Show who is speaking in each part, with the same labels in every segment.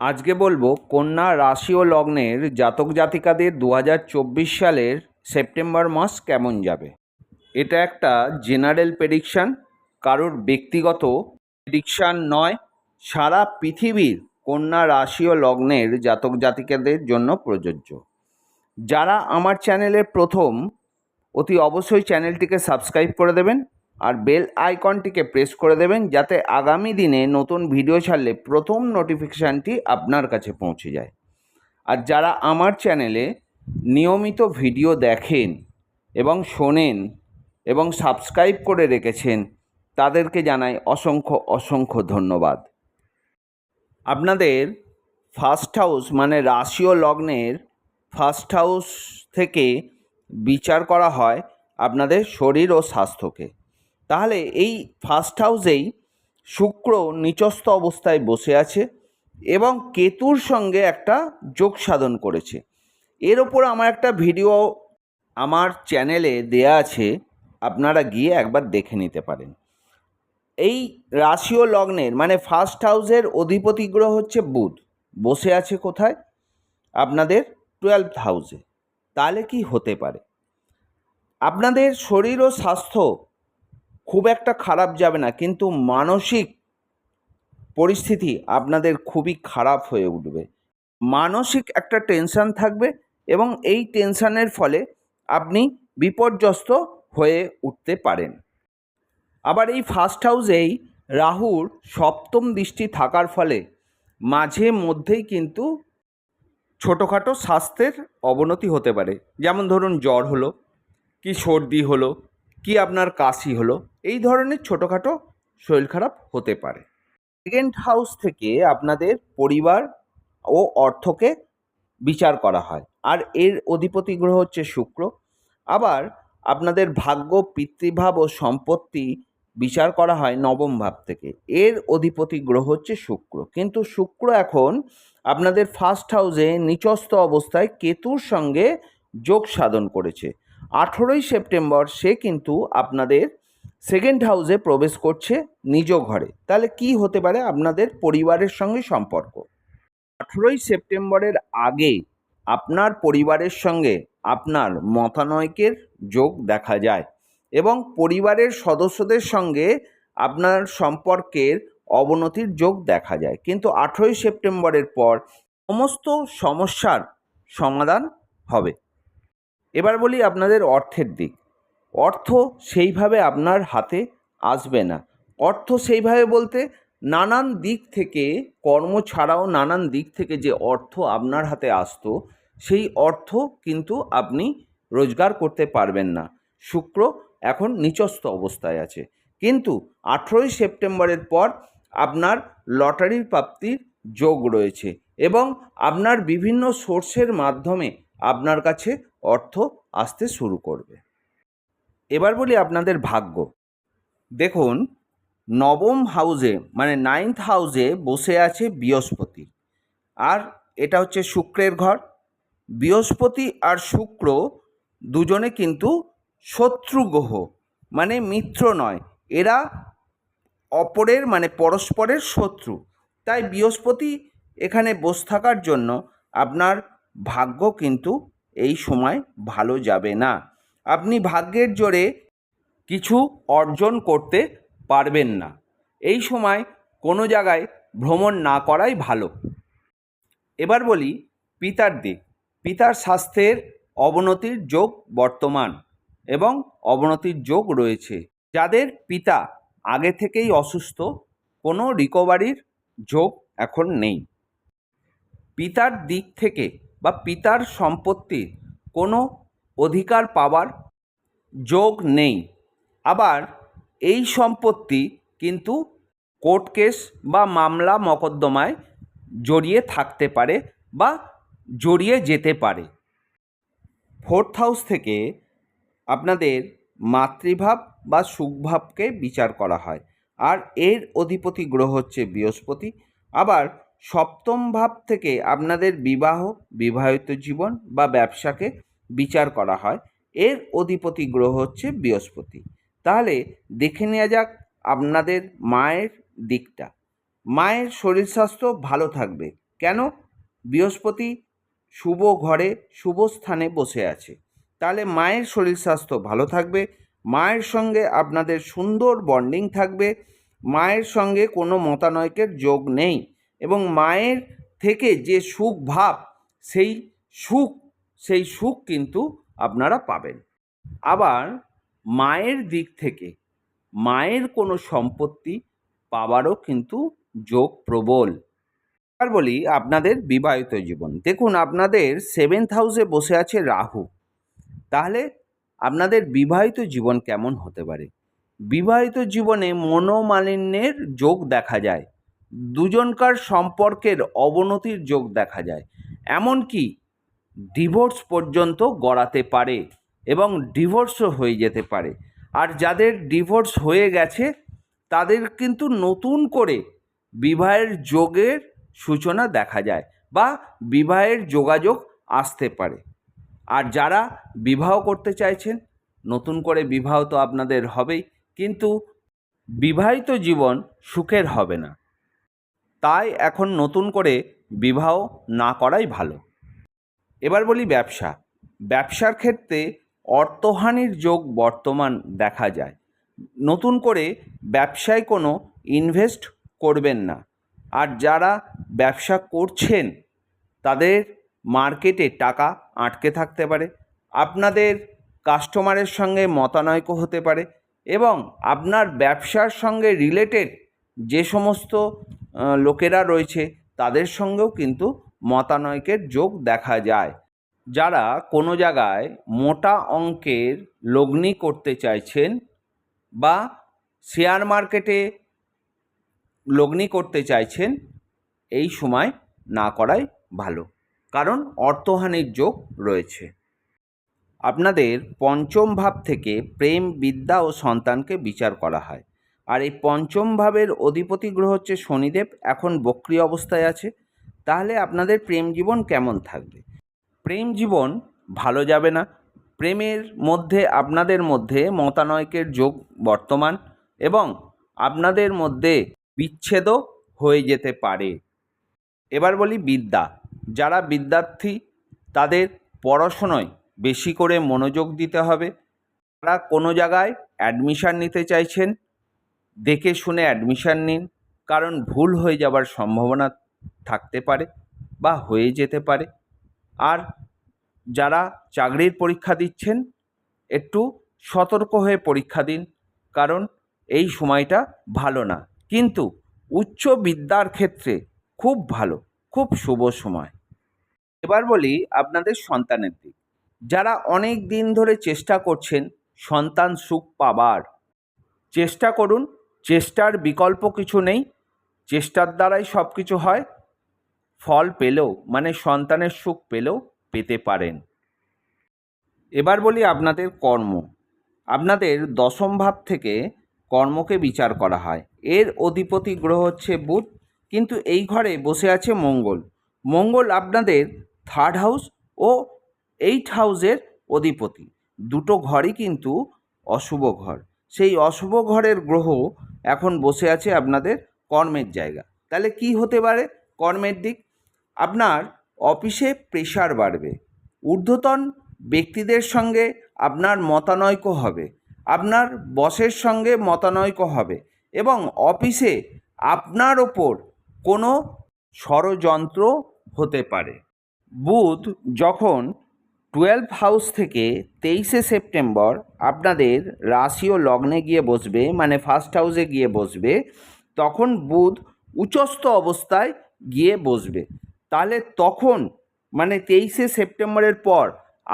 Speaker 1: আজকে বলব কন্যা রাশি ও লগ্নের জাতক জাতিকাদের দু হাজার চব্বিশ সালের সেপ্টেম্বর মাস কেমন যাবে? এটা একটা জেনারেল প্রেডিকশান কারোর ব্যক্তিগত প্রেডিকশান নয়, সারা পৃথিবীর কন্যা রাশি ও লগ্নের জাতক জাতিকাদের জন্য প্রযোজ্য। যারা আমার চ্যানেলে প্রথম, অতি অবশ্যই চ্যানেলটিকে সাবস্ক্রাইব করে দেবেন। আর বেল আইকনটিকে প্রেস করে দেবেন যাতে আগামী দিনে নতুন ভিডিও ছাড়লে প্রথম নোটিফিকেশানটি আপনার কাছে পৌঁছে যায়। আর যারা আমার চ্যানেলে নিয়মিত ভিডিও দেখেন এবং শোনেন এবং সাবস্ক্রাইব করে রেখেছেন, তাদেরকে জানাই অসংখ্য অসংখ্য ধন্যবাদ। আপনাদের ফার্স্ট হাউস মানে রাশি ও লগ্নের ফার্স্ট হাউস থেকে বিচার করা হয় আপনাদের শরীর ও স্বাস্থ্যকে। তাহলে এই ফার্স্ট হাউসেই শুক্র নিচস্থ অবস্থায় বসে আছে এবং কেতুর সঙ্গে একটা যোগ সাধন করেছে। এর ওপর আমার একটা ভিডিও আমার চ্যানেলে দেয়া আছে, আপনারা গিয়ে একবার দেখে নিতে পারেন। এই রাশি ও লগ্নের মানে ফার্স্ট হাউসের অধিপতি গ্রহ হচ্ছে বুধ, বসে আছে কোথায়? আপনাদের টুয়েলভ হাউসে তাহলে কি হতে পারে? আপনাদের শরীর ও স্বাস্থ্য খুব একটা খারাপ যাবে না, কিন্তু মানসিক পরিস্থিতি আপনাদের খুবই খারাপ হয়ে উঠবে। মানসিক একটা টেনশান থাকবে এবং এই টেনশানের ফলে আপনি বিপর্যস্ত হয়ে উঠতে পারেন। আবার এই ফার্স্ট হাউসেই রাহুর সপ্তম দৃষ্টি থাকার ফলে মাঝে মধ্যেই কিন্তু ছোটোখাটো স্বাস্থ্যের অবনতি হতে পারে। যেমন ধরুন জ্বর হলো, কি সর্দি হলো কি আপনার কাশি হলো? এই ধরনের ছোটোখাটো শরীর খারাপ হতে পারে। সেকেন্ড হাউস থেকে আপনাদের পরিবার ও অর্থকে বিচার করা হয়। আর এর অধিপতি গ্রহ হচ্ছে শুক্র। আবার আপনাদের ভাগ্য, পিতৃভাব ও সম্পত্তি বিচার করা হয় নবম ভাব থেকে। এর অধিপতি গ্রহ হচ্ছে শুক্র। কিন্তু শুক্র এখন আপনাদের ফার্স্ট হাউসে নিচস্থ অবস্থায় কেতুর সঙ্গে যোগ সাধন করেছে। আঠেরোই সেপ্টেম্বর সে কিন্তু আপনাদের সেকেন্ড হাউসে প্রবেশ করছে নিজ ঘরে। তাহলে কি হতে পারে? আপনাদের পরিবারের সঙ্গে সম্পর্ক। আঠেরোই সেপ্টেম্বরের আগে আপনার পরিবারের সঙ্গে আপনার মতানৈক্যের যোগ দেখা যায় এবং পরিবারের সদস্যদের সঙ্গে আপনার সম্পর্কের অবনতির যোগ দেখা যায়। কিন্তু আঠেরোই সেপ্টেম্বরের পর সমস্ত সমস্যার সমাধান হবে। এবার বলি আপনাদের অর্থের দিক। অর্থ সেইভাবে আপনার হাতে আসবে না। অর্থ সেইভাবে বলতে নানান দিক থেকে, কর্ম ছাড়াও নানান দিক থেকে যে অর্থ আপনার হাতে আসতো, সেই অর্থ কিন্তু আপনি রোজগার করতে পারবেন না। শুক্র এখন নিচস্থ অবস্থায় আছে। কিন্তু আঠেরোই সেপ্টেম্বরের পর আপনার লটারির প্রাপ্তির যোগ রয়েছে এবং আপনার বিভিন্ন সোর্সের মাধ্যমে আপনার কাছে অর্থ আসতে শুরু করবে। এবার বলি আপনাদের ভাগ্য। দেখুন, নবম হাউসে মানে নাইন্থ হাউসে বসে আছে বৃহস্পতি। আর এটা হচ্ছে শুক্রের ঘর। বৃহস্পতি আর শুক্র দুজনে কিন্তু শত্রু গ্রহ মানে মিত্র নয়। এরা অপরের মানে পরস্পরের শত্রু। তাই বৃহস্পতি এখানে বসে থাকার জন্য আপনার ভাগ্য কিন্তু এই সময় ভালো যাবে না। আপনি ভাগ্যের জোরে কিছু অর্জন করতে পারবেন না। এই সময় কোনো জায়গায় ভ্রমণ না করাই ভালো। এবার বলি পিতার দিক। পিতার স্বাস্থ্যের অবনতির যোগ বর্তমান এবং অবনতির যোগ রয়েছে। যাদের পিতা আগে থেকেই অসুস্থ, কোনো রিকভারির যোগ এখন নেই। পিতার দিক থেকে বা পিতার সম্পত্তির কোনো অধিকার পাওয়ার যোগ নেই। আবার এই সম্পত্তি কিন্তু কোর্ট কেস বা মামলা মকদ্দমায় জড়িয়ে থাকতে পারে বা জড়িয়ে যেতে পারে। ফোর্থ হাউস থেকে আপনাদের মাতৃভাব বা সুখভাবকে বিচার করা হয়। আর এর অধিপতি গ্রহ হচ্ছে বৃহস্পতি। আবার সপ্তম ভাব থেকে আপনাদের বিবাহ, বিবাহিত জীবন বা ব্যবসাকে বিচার করা হয়। এর অধিপতি গ্রহ হচ্ছে বৃহস্পতি। তাহলে দেখে নেওয়া যাক আপনাদের মায়ের দিকটা। মায়ের শরীর স্বাস্থ্য ভালো থাকবে। কেন? বৃহস্পতি শুভ ঘরে, শুভ স্থানে বসে আছে। তাহলে মায়ের শরীর স্বাস্থ্য ভালো থাকবে। মায়ের সঙ্গে আপনাদের সুন্দর বন্ডিং থাকবে। মায়ের সঙ্গে কোনো মতানৈক্যের যোগ নেই। এবং মায়ের থেকে যে সুখ ভাব, সেই সুখ সেই সুখ কিন্তু আপনারা পাবেন। আবার মায়ের দিক থেকে, মায়ের কোনো সম্পত্তি পাওয়ারও কিন্তু যোগ প্রবল। আর বলি আপনাদের বিবাহিত জীবন। দেখুন, আপনাদের সেভেন্থ হাউসে বসে আছে রাহু। তাহলে আপনাদের বিবাহিত জীবন কেমন হতে পারে? বিবাহিত জীবনে মনোমালিন্যের যোগ দেখা যায়। দুজনকার সম্পর্কের অবনতির যোগ দেখা যায়। এমনকি ডিভোর্স পর্যন্ত গড়াতে পারে এবং ডিভোর্সও হয়ে যেতে পারে। আর যাদের ডিভোর্স হয়ে গেছে, তাদের কিন্তু নতুন করে বিবাহের যোগের সূচনা দেখা যায় বা বিবাহের যোগাযোগ আসতে পারে। আর যারা বিবাহ করতে চাইছেন, নতুন করে বিবাহ তো আপনাদের হবেই, কিন্তু বিবাহিত জীবন সুখের হবে না। তাই এখন নতুন করে বিবাহ না করাই ভালো। এবার বলি ব্যবসা। ব্যবসার ক্ষেত্রে অর্থহানির যোগ বর্তমান দেখা যায়। নতুন করে ব্যবসায় কোনো ইনভেস্ট করবেন না। আর যারা ব্যবসা করছেন, তাদের মার্কেটে টাকা আটকে থাকতে পারে। আপনাদের কাস্টমারের সঙ্গে মতানৈক্য হতে পারে এবং আপনার ব্যবসার সঙ্গে রিলেটেড যে সমস্ত লোকেরা রয়েছে, তাদের সঙ্গেও কিন্তু মতানৈক্যের যোগ দেখা যায়। যারা কোনো জায়গায় মোটা অঙ্কের লগ্নি করতে চাইছেন বা শেয়ার মার্কেটে লগ্নি করতে চাইছেন, এই সময় না করাই ভালো, কারণ অর্থহানির যোগ রয়েছে। আপনাদের পঞ্চম ভাব থেকে প্রেম, বিদ্যা ও সন্তানকে বিচার করা হয়। আর এই পঞ্চম ভাবের অধিপতি গ্রহ হচ্ছে শনিদেব, এখন বক্রি অবস্থায় আছে। তাহলে আপনাদের প্রেম জীবন কেমন থাকবে? প্রেম জীবন ভালো যাবে না। প্রেমের মধ্যে, আপনাদের মধ্যে মতানৈক্যের যোগ বর্তমান এবং আপনাদের মধ্যে বিচ্ছেদও হয়ে যেতে পারে। এবার বলি বিদ্যা। যারা বিদ্যার্থী, তাদের পড়াশোনায় বেশি করে মনোযোগ দিতে হবে। তারা কোনো জায়গায় অ্যাডমিশান নিতে চাইছেন দেখে শুনে অ্যাডমিশান নিন। কারণ ভুল হয়ে যাবার সম্ভাবনা থাকতে পারে বা হয়ে যেতে পারে। আর যারা চাকরির পরীক্ষা দিচ্ছেন, একটু সতর্ক হয়ে পরীক্ষা দিন। কারণ এই সময়টা ভালো না। কিন্তু উচ্চ বিদ্যার ক্ষেত্রে খুব ভালো, খুব শুভ সময়। এবার বলি আপনাদের সন্তানের দিক। যারা অনেক দিন ধরে চেষ্টা করছেন সন্তান সুখ পাবার, চেষ্টা করুন চেষ্টার বিকল্প কিছু নেই। চেষ্টার দ্বারাই সব কিছু হয়। ফল পেলেও মানে সন্তানের সুখ পেলেও পেতে পারেন। এবার বলি আপনাদের কর্ম। আপনাদের দশম ভাব থেকে কর্মকে বিচার করা হয়। এর অধিপতি গ্রহ হচ্ছে বুধ, কিন্তু এই ঘরে বসে আছে মঙ্গল। মঙ্গল আপনাদের থার্ড হাউস ও এইট হাউসের অধিপতি। দুটো ঘরই কিন্তু অশুভ ঘর। সেই অশুভ ঘরের গ্রহ এখন বসে আছে আপনাদের কর্মের জায়গা। তাহলে কি হতে পারে? কর্মের দিক। আপনার অফিসে প্রেশার বাড়বে। ঊর্ধ্বতন ব্যক্তিদের সঙ্গে আপনার মতানৈক্য হবে। আপনার বসের সঙ্গে মতানৈক্য হবে এবং অফিসে আপনার ওপর কোনো ষড়যন্ত্র হতে পারে। বুধ যখন টুয়েলভ হাউস থেকে তেইশে সেপ্টেম্বর আপনাদের রাশি ও লগ্নে গিয়ে বসবে মানে ফার্স্ট হাউসে গিয়ে বসবে। তখন বুধ উচ্চস্থ অবস্থায় গিয়ে বসবে। তাহলে তখন মানে তেইশে সেপ্টেম্বরের পর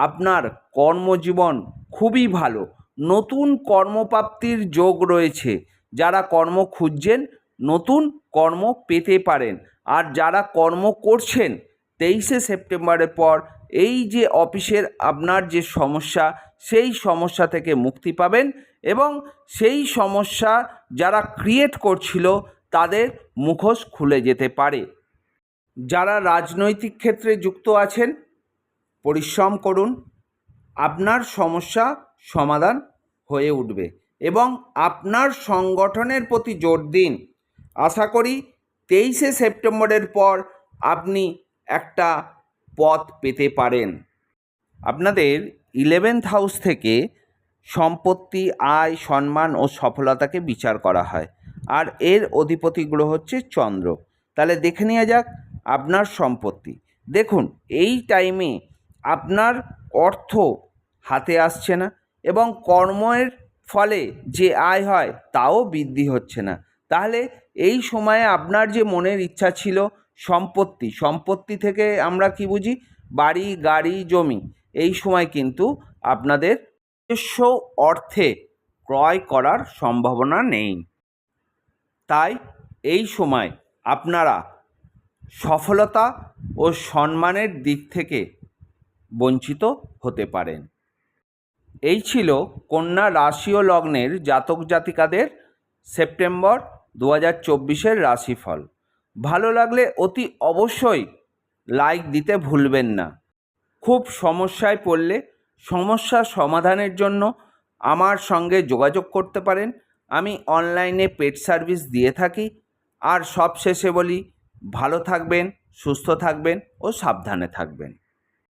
Speaker 1: আপনার কর্মজীবন খুবই ভালো। নতুন কর্মপ্রাপ্তির যোগ রয়েছে। যারা কর্ম খুঁজছেন, নতুন কর্ম পেতে পারেন। আর যারা কর্ম করছেন তেইশে সেপ্টেম্বরের পর এই যে অফিসের আপনার যে সমস্যা, সেই সমস্যা থেকে মুক্তি পাবেন এবং সেই সমস্যা যারা ক্রিয়েট করছিল, তাদের মুখোশ খুলে যেতে পারে। যারা রাজনৈতিক ক্ষেত্রে যুক্ত আছেন, পরিশ্রম করুন, আপনার সমস্যা সমাধান হয়ে উঠবে এবং আপনার সংগঠনের প্রতি জোর দিন। আশা করি তেইশে সেপ্টেম্বরের পর আপনি একটা পথ পেতে পারেন। আপনাদের ইলেভেন্থ হাউস থেকে সম্পত্তি, আয়, সম্মান ও সফলতাকে বিচার করা হয়। আর এর অধিপতি গ্রহ হচ্ছে চন্দ্র। তাহলে দেখে নেওয়া যাক আপনার সম্পত্তি। দেখুন, এই টাইমে আপনার অর্থ হাতে আসছে না এবং কর্মের ফলে যে আয় হয় তাও বৃদ্ধি হচ্ছে না। তাহলে এই সময়ে আপনার যে মনের ইচ্ছা ছিল সম্পত্তি সম্পত্তি থেকে আমরা কি বুঝি? বাড়ি, গাড়ি, জমি। এই সময় কিন্তু আপনাদের নিজস্ব অর্থে ক্রয় করার সম্ভাবনা নেই। তাই এই সময় আপনারা সফলতা ও সম্মানের দিক থেকে বঞ্চিত হতে পারেন। এই ছিল কন্যা রাশি ও লগ্নের জাতক জাতিকাদের সেপ্টেম্বর দু হাজার চব্বিশের রাশিফল। ভালো লাগলে অতি অবশ্যই লাইক দিতে ভুলবেন না। খুব সমস্যায় পড়লে সমস্যা সমাধানের জন্য আমার সঙ্গে যোগাযোগ করতে পারেন। আমি অনলাইনে পেট সার্ভিস দিয়ে থাকি। আর সব শেষে বলি, ভালো থাকবেন, সুস্থ থাকবেন ও সাবধানে থাকবেন।